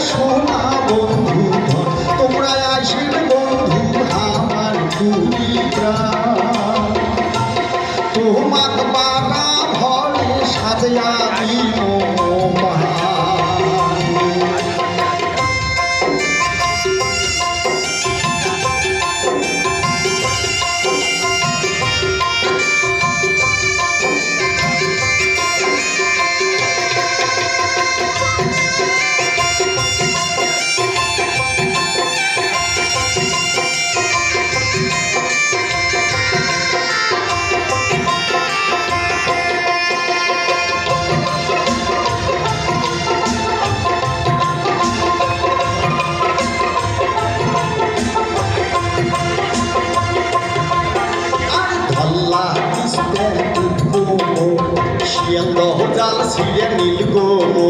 সোনা বন্ধু তোমরা আসবে Shriya నిలుకోము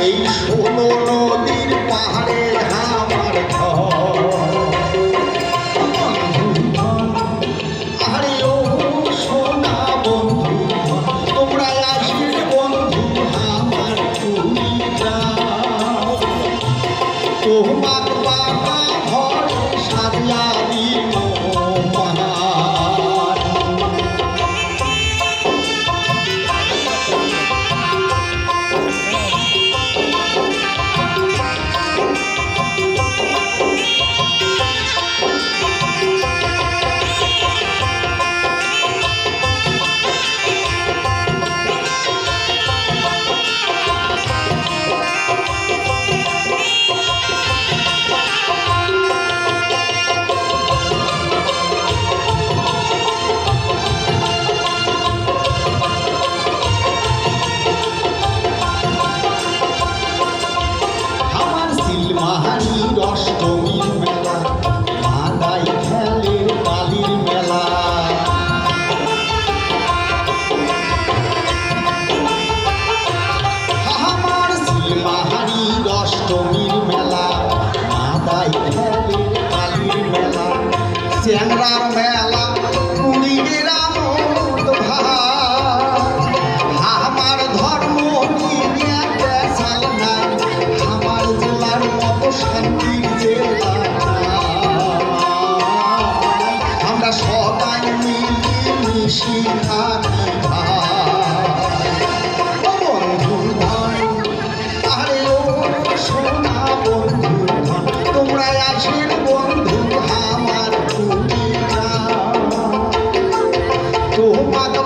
Ei, o Falaram, né?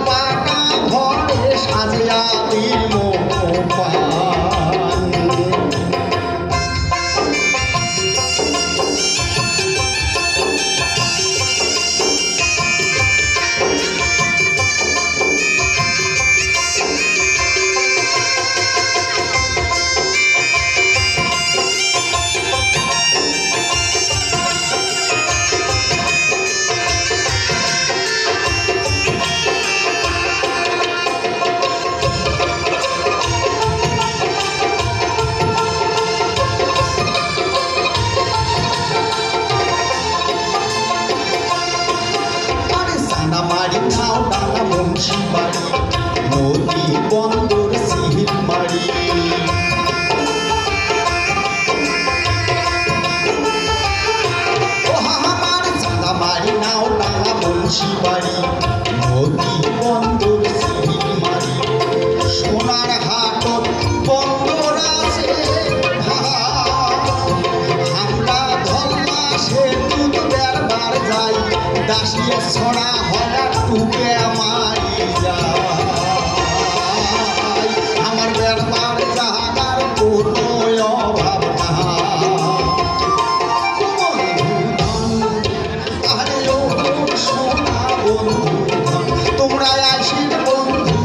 Papa. দাসিয়ে ছড়া হলা টুকে আমার আমার ব্যাপার যাহার কোনো অভাব না আরে ও তোমরা বন্ধু